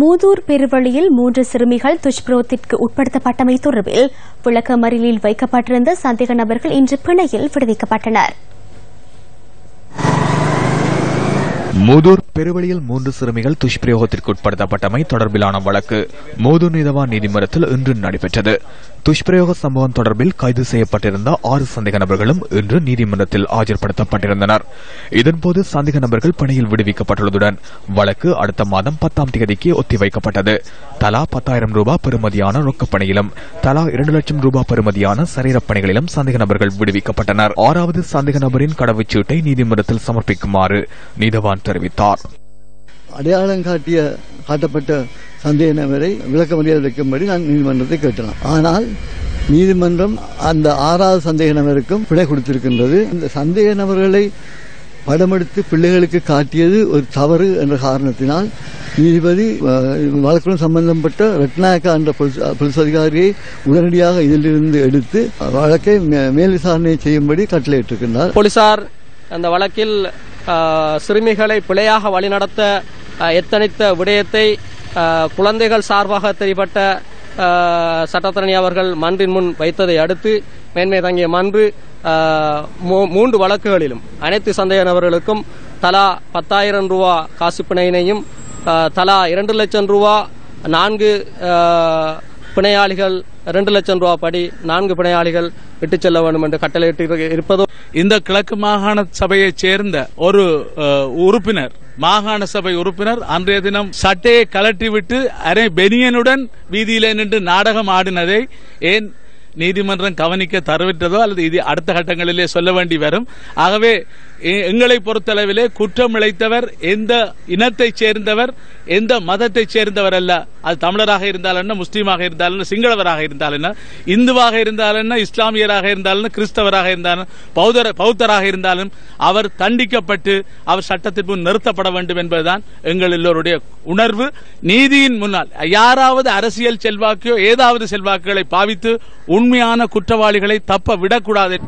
மூதூர் பெருவழியில் மூன்று சிறுமிகள் துஷ்பிரோத்திற்கு உட்படுத்தப்பட்டமை தொடர்பில் விளக்கமறியலில் வைக்கப்பட்டிருந்த சந்தேக நபர்கள் இன்று பிணையில் விடுவிக்கப்பட்டனர். மூதூர் பெருவழியில் மூன்று சிறுமிகள் துஷ்பிரயோகத்திற்கு உட்படுத்தப்பட்டமை தொடர்பிலான வழக்கு. மூதூர் நீதவான் நீதிமன்றத்தில் இன்று நடைபெற்றது. துஷ்பிரயோக சம்பவம் தொடர்பில் கைது செய்யப்பட்டிருந்த ஆறு சந்தேக நபர்களும் இன்று நீதிமன்றத்தில் ஆஜர்படுத்தப்பட்டிருந்தனர். இதன்போது சந்தேக நபர்கள் பணியில் விடுவிக்கப்பட்டுள்ளதுடன் வழக்கு அடுத்த மாதம் பத்தாம் தேதிக்கு ஒத்திவைக்கப்பட்டது. தலா பத்தாயிரம் ரூபாய் பெறுமதியான ரொக்கப்பணியிலும் தலா இரண்டு லட்சம் ரூபாய் பெறுமதியான சரீரப்பணிகளிலும் சந்தேக நபர்கள் விடுவிக்கப்பட்டனர். ஆறாவது சந்தேக நபரின் கடவுச்சீட்டை நீதிமன்றத்தில் சமர்ப்பிக்குமாறு நீதவான் தெரிவித்தார். அடையாளம் காட்டிய காட்டப்பட்ட சந்தேக நபரை விளக்கமறியல் வைக்கும்படி நான் நீதிமன்றத்தை கேட்டலாம் ஆனால் நீதிமன்றம் அந்த ஆறாவது சந்தேக நபருக்கும் பிழை கொடுத்திருக்கின்றது. இந்த சந்தேக நபர்களை படமெடுத்து பிள்ளைகளுக்கு காட்டியது ஒரு தவறு என்ற காரணத்தினால் நீதிபதி வழக்குடன் சம்பந்தப்பட்ட ரத்னாயக்கா என்ற போலீஸ் போலீஸ் அதிகாரியை உடனடியாக இதிலிருந்து எடுத்து வழக்கை மே- மேல் விசாரணை செய்யும்படி கட்டளையிட்டிருக்கின்றார். போலீசார் அந்த வழக்கில் சிறுமிகளை பிழையாக வழிநடத்த எத்தனித்த விடயத்தை குழந்தைகள் சார்பாக தெரிவித்த சட்டத்தரணி அவர்கள் மன்றின் முன் வைத்ததை அடுத்து மேன்மை தங்கிய மன்று மூ- மூன்று வழக்குகளிலும் அனைத்து சந்தேக நபர்களுக்கும் தலா பத்தாயிரம் ரூபா காசு பிணையினையும் தலா இரண்டு லட்சம் ரூபா நான்கு பிணையாளிகள் இரண்டு லட்சம் ரூபா படி நான்கு பிணையாளிகள் விட்டுச் செல்ல வேண்டும் என்று கட்டளையிட்டு இருப்பதோ இந்த கிழக்கு மாகாண சபையைச் சேர்ந்த ஒரு உறுப்பினர் மாகாண சபை உறுப்பினர் அன்றைய தினம் சட்டையை கலட்டிவிட்டு அரை பெனியனுடன் வீதியிலே நின்று நாடகம் ஆடினதை ஏன் நீதிமன்றம் கவனிக்க தரவிட்டதோ அல்லது இது அடுத்த கட்டங்களிலே சொல்ல வேண்டி வரும். ஆகவே எங்களை பொறுத்தளவிலே குற்றம் இழைத்தவர் எந்த இனத்தைச் சேர்ந்தவர் எந்த மதத்தைச் சேர்ந்தவர் அல்ல. அது தமிழராக இருந்தால் என்ன முஸ்லீமாக இருந்தால் என்ன சிங்களவராக இருந்தால் என்ன இந்துவாக இருந்தால் என்ன இஸ்லாமியராக இருந்தால் என்ன கிறிஸ்தவராக இருந்தாலும் பௌத்தர பௌத்தராக இருந்தாலும் அவர் தண்டிக்கப்பட்டு அவர் சட்டத்திற்கு முன் நிறுத்தப்பட வேண்டும் என்பதுதான் எங்கள் எல்லோருடைய உணர்வு. நீதியின் முன்னால் யாராவது அரசியல் செல்வாக்கையோ ஏதாவது செல்வாக்குகளை பாவித்து உண்மையான குற்றவாளிகளை தப்ப விடக்கூடாது.